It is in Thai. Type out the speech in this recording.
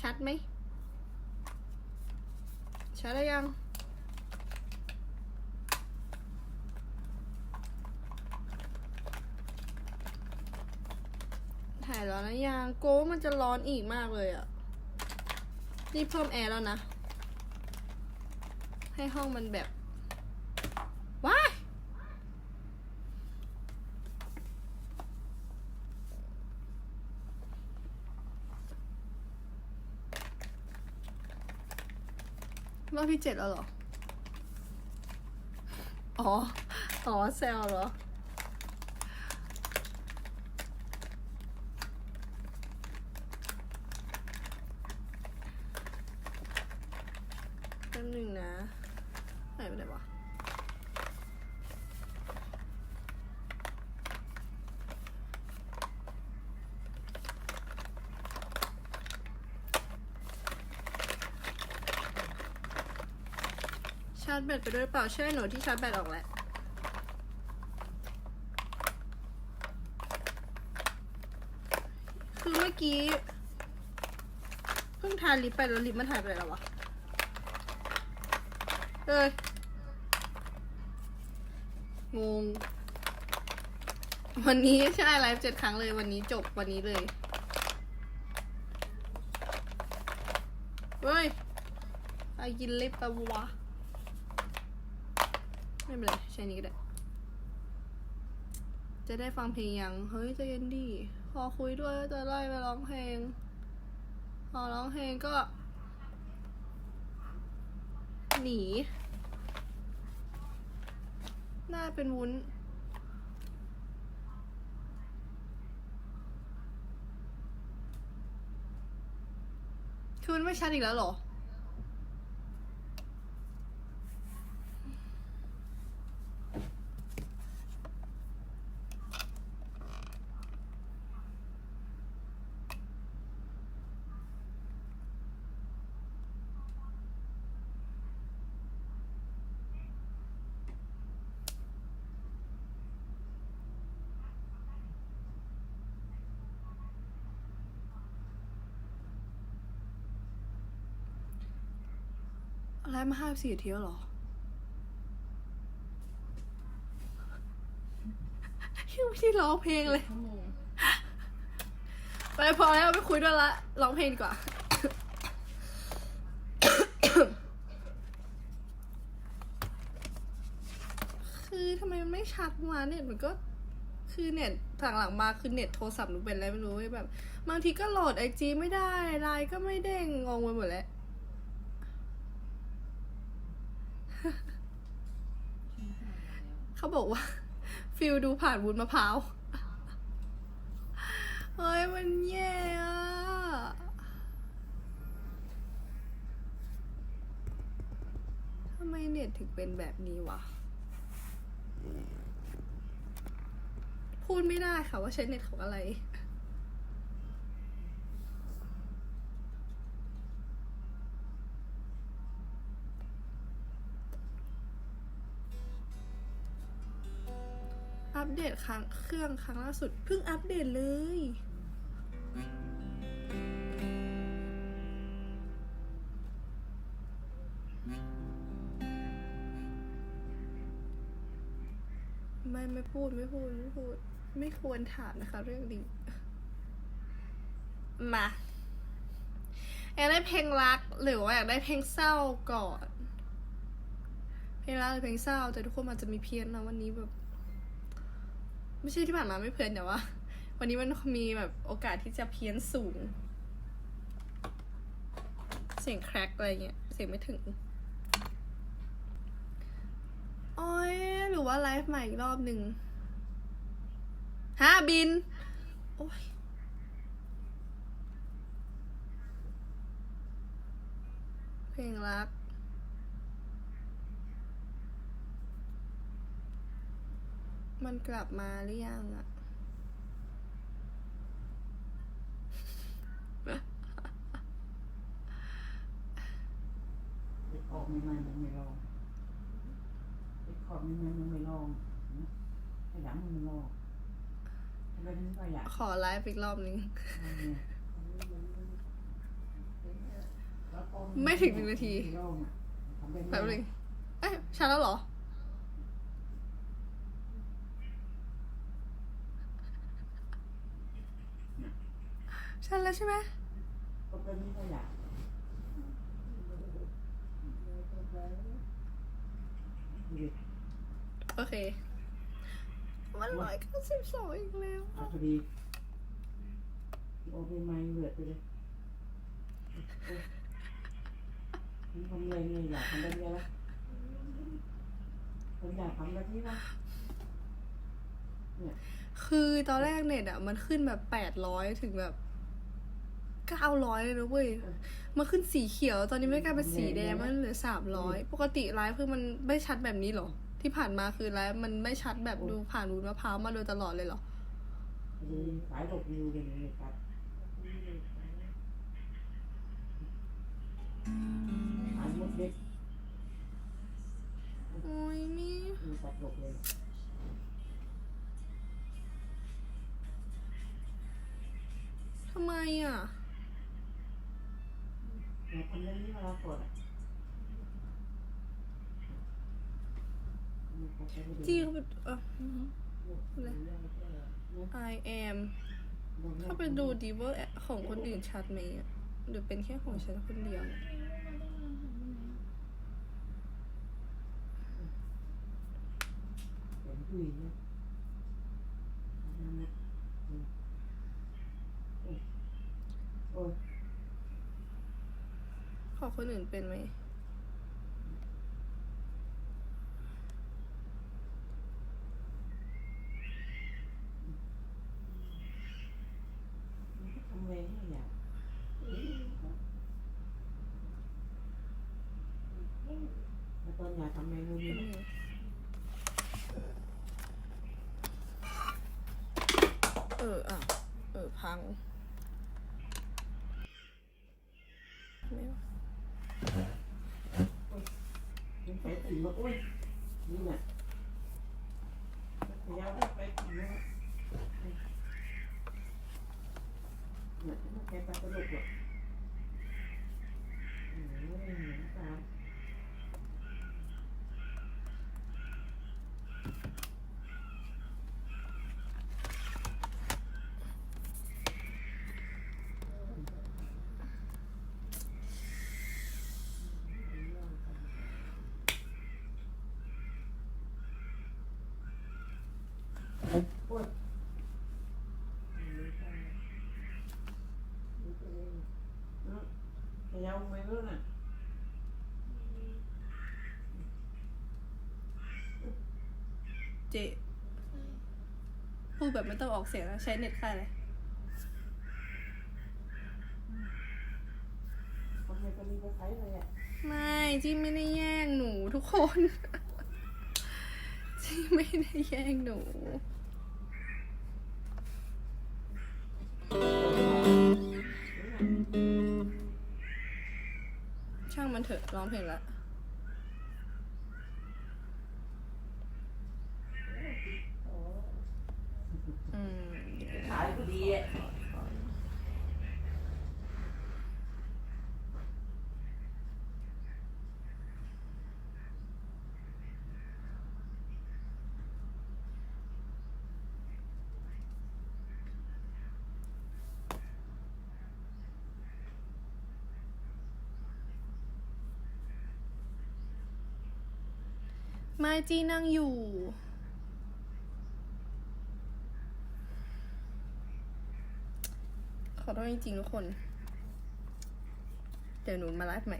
ชัดไหม ชัดได้ยัง ถ่ายร้อนแล้วยัง โก้มันจะร้อนอีกมากเลยอะ่ะนี่เพิ่มแอร์แล้วนะ ให้ห้องมันแบบ ว้าย รอบที่เจ็ดแล้วเหรอ อ๋อ อ๋อแซลเหรอ แป๊บหนึ่งนะหนไปไหนวะาร์จแบตไปด้วยเปล่าใช่หนูที่ชาร์จแบตออกแหละคือเมื่อกี้เพิ่งทาลิปไปแล้วลิปมันหายไปแล้ววะเอ้ยงง วันนี้ใช่ไลฟ์เจ็ดครั้งเลยวันนี้จบวันนี้เลยเฮ้ยไอกินลิปปะวะ ไม่เป็นไรใช้นี้ก็ได้ จะได้ฟังเพลงยัง เฮ้ยใจเย็นดิพอคุยด้วยจะไล่ไปร้องเพลง พอร้องเพลงก็ หนี หน้าเป็นวุ้นคือมันไม่ชัดอีกแล้วเหรอ ไรมาห้าสี่นาทีแล้วเหรอยังไม่ได้ร้องเพลงเลยชั่วโมงไปพอแล้วไม่คุยด้วยละร้องเพลงดีกว่าคือทำไมมันไม่ชัดวะเน็ตมันก็คือเน็ตหลังๆมาคือเน็ตโทรศัพท์หนูเป็นอะไรไม่รู้เว้ยแบบบางทีก็โหลดไอจีไม่ได้ไลน์ก็ไม่เด้งงงไปหมดแล้ว เขาบอกว่า ฟิลดูผ่านวุ้นมะพร้าว เฮ้ย มันแย่อะทำไมเน็ตถึงเป็นแบบนี้วะ พูดไม่ได้ค่ะว่าใช้เน็ตของอะไร อัปเดตครั้งเครื่องครั้งล่าสุดเพิ่งอัปเดตเลย ไม่ไม่พูดไม่พูดไม่พูด ไม่ควรถามนะคะ เรื่องนี้มาอยากได้เพลงรักหรือว่าอยากได้เพลงเศร้าก่อน เพลงรักหรือเพลงเศร้าแต่ทุกคนอาจจะมีเพี้ยนนะวันนี้แบบ ไม่ใช่ที่ผ่านมาไม่เพี้ยนแต่ว่า วันนี้มันมีแบบโอกาสที่จะเพี้ยนสูง เสียงแครกอะไรเงี้ย เสียงไม่ถึง โอ้ยหรือว่าไลฟ์ใหม่อีกรอบหนึ่งฮะบิน โอ้ยเพลงรัก มันกลับมาหรือยังอะเด็กออกใหม่ๆมันไม่ลองเด็กขอบใหม่ๆมันไม่ลองนะไอ้หลังมันไม่ลองไอ้ใบนี้ก็อยากขอไลฟ์อีกรอบหนึ่งเอาเนี่ยไม่ถึงหนึ่งนาทีไม่ลองอะทำได้แป๊บนึงเอ๊ะชัดแล้วเหรอ ชัดแล้วใช่ไหมก็เป็นนี่ก็อยากดูดิโอเค มันร้อยเก้าสิบสองอีกแล้วเอาพอดีโอเคไม่เหลือไปเลยมันทำเงยเงยอยากทำได้เยอะแล้วคนอยากทำแบบนี้วะเนี่ยคือตอนแรกเน็ตอะ มันขึ้นแบบแปดร้อยถึงแบบ เก้าร้อยเลยนะเว้ยมันขึ้นสีเขียว ตอนนี้ไม่กลายเป็นสีแดงมันเหลือสามร้อยปกติไลฟ์คือมันไม่ชัดแบบนี้เหรอ ที่ผ่านมาคือไลฟ์มันไม่ชัดแบบดูผ่านรูนมะพร้าวมาโดยตลอดเลยเหรอเลยขายหลบวิวกันเลยครับขายหมดเด็กโอ้ยมีมีตัดหลบเลยทำไมอะ อยากทำ เรื่องนี้มาแล้วก่อนอะจี้เขาไปเออ I am เข้าไปดูดีว่าของคนอื่นชัดไหมอะหรือเป็นแค่ของฉันคนเดียวเป็นผู้หญิงเนี่ยโอ้ย ของ คนอื่นเป็นไหมทำไงให้อยากแล้วตอนอยากทำเมนูนี้อืมเอออะเออพังไม่ ว่า มันไปถึงมาโอ้ยนี่น่ะพยายามไปถึงนะเนี่ยมันแค่ปลาตลกหรอกอืมตาม โอ้ย พยายามไม่รู้น่ะเจพูดแบบไม่ต้องออกเสียงนะใช้เน็ตค่าอะไรทำไมตอนนี้ก็ใช้เลยอะไม่จี้ไม่ได้แย่งหนูทุกคน จี้ไม่ได้แย่งหนูางมันเถอะร้องเพลงละอืม ขายพอดีอะ ไม่จีนั่งอยู่ ขอโทษจริงๆทุกคน เดี๋ยวหนูมาไลฟ์ใหม่